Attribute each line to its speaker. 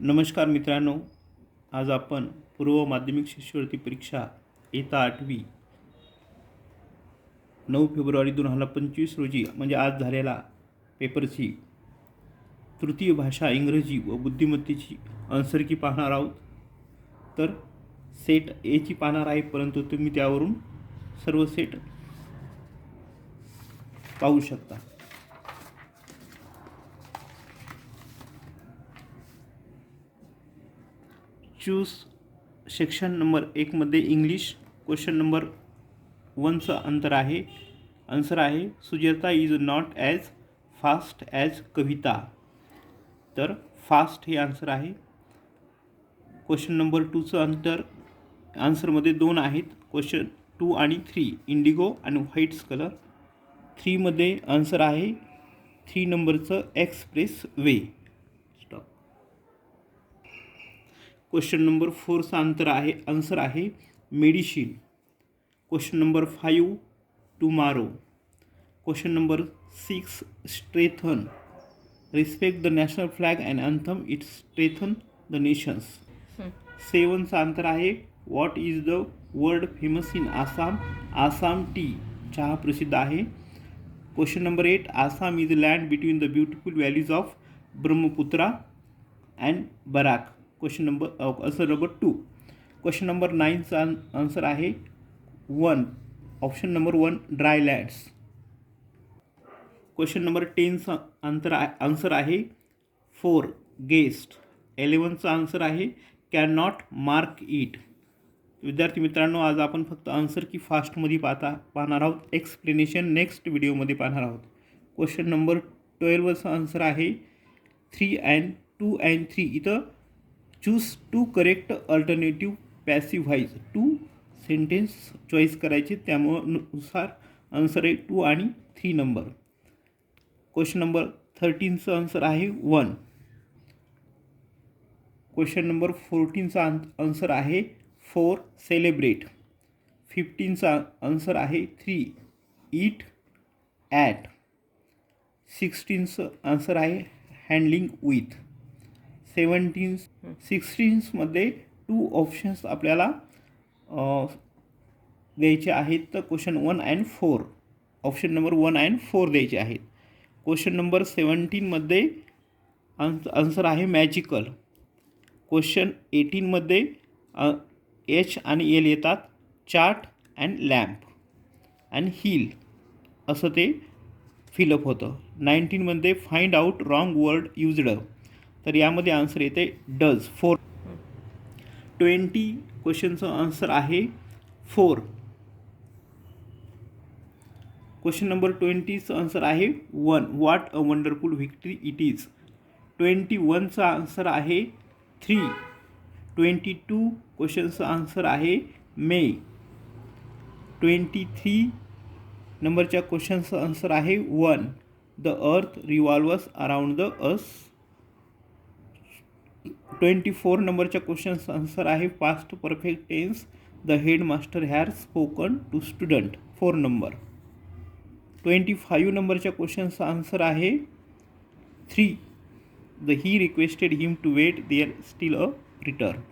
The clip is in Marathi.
Speaker 1: नमस्कार मित्रांनो आज आपण पूर्व माध्यमिक शिष्यवृत्ती परीक्षा येता आठवी नऊ फेब्रुवारी दोन हजार पंचवीस रोजी म्हणजे आज झालेला पेपरची तृतीय भाषा इंग्रजी व बुद्धिमत्तेची आन्सर पाहणार आहोत. तर सेट एची पाहणार आहे परंतु तुम्ही त्यावरून सर्व सेट पाहू शकता. चूज सेक्शन नंबर एकमध्ये इंग्लिश क्वेश्चन नंबर वनचं अंतर आहे. आन्सर आहे Sujata is not as fast as Kavita. तर फास्ट हे आन्सर आहे. क्वेश्चन नंबर टूचं अंतर आन्सरमध्ये दोन आहेत. क्वेश्चन टू आणि थ्री इंडिगो आणि व्हाईट्स कलर थ्रीमध्ये आन्सर आहे. थ्री नंबरचं एक्सप्रेस वे क्वेश्चन नंबर फोरचं अंतर आहे आन्सर आहे medicine question number five tomorrow question number six strengthen respect the national flag and anthem it strengthen the nations सेवनचं अंतर आहे what is the world famous in Assam Assam tea चहा प्रसिद्ध आहे. Question number eight Assam is land between the beautiful valleys of Brahmaputra and Barak question number answer number two question number नाईनचा answer आहे one option number one dry lands question number टेनचा आंतर आन्सर आहे फोर गेस्ट एलेवनचा आन्सर आहे कॅन नॉट मार्क इट विद्यार्थी मित्रांनो आज आपण फक्त आन्सर की फास्टमध्ये पाहता पाहणार आहोत. एक्सप्लेनेशन नेक्स्ट व्हिडिओमध्ये पाहणार आहोत. क्वेश्चन नंबर ट्वेल्वचा आन्सर आहे three and two and three इथं choose two correct alternative passive wise. Two sentence choice करायचे त्यामुळेनुसार आन्सर आहे टू आणि थ्री नंबर. क्वेश्चन नंबर थर्टीनचं आन्सर आहे वन. क्वेश्चन नंबर फोर्टीनचा आन्सर आहे फोर सेलिब्रेट. फिफ्टीनचा आन्सर आहे थ्री ईट ॲट. सिक्स्टीनचं आन्सर आहे हँडलिंग विथ. सेवन्टीन सिक्स्टीन्समध्ये टू ऑप्शन्स आपल्याला द्यायचे आहेत तर question one and four option number one and four द्यायचे आहेत. क्वेश्चन नंबर सेवन्टीनमध्ये आन्स आन्सर आहे मॅजिकल क्वेश्चन एटीनमध्ये एच आणि एल येतात chart and lamp and hill असं ते फिलअप होतं. नाईन्टीनमध्ये find out wrong word used तर यामध्ये आन्सर येते डज फोर ट्वेंटी क्वेश्चनचं आन्सर आहे फोर क्वेश्चन नंबर ट्वेंटीचं आन्सर आहे one what a wonderful victory it is twenty वनचा answer आहे थ्री ट्वेंटी टू क्वेश्चनचं आन्सर आहे मे ट्वेंटी थ्री नंबरच्या क्वेश्चनचं आन्सर आहे one the earth revolves around the us twenty four नंबरच्या क्वेश्चन्स आन्सर आहे past perfect tense the headmaster had spoken to student. Four number. Twenty five नंबरच्या क्वेश्चनचं आन्सर आहे three the he requested him to wait there still a return.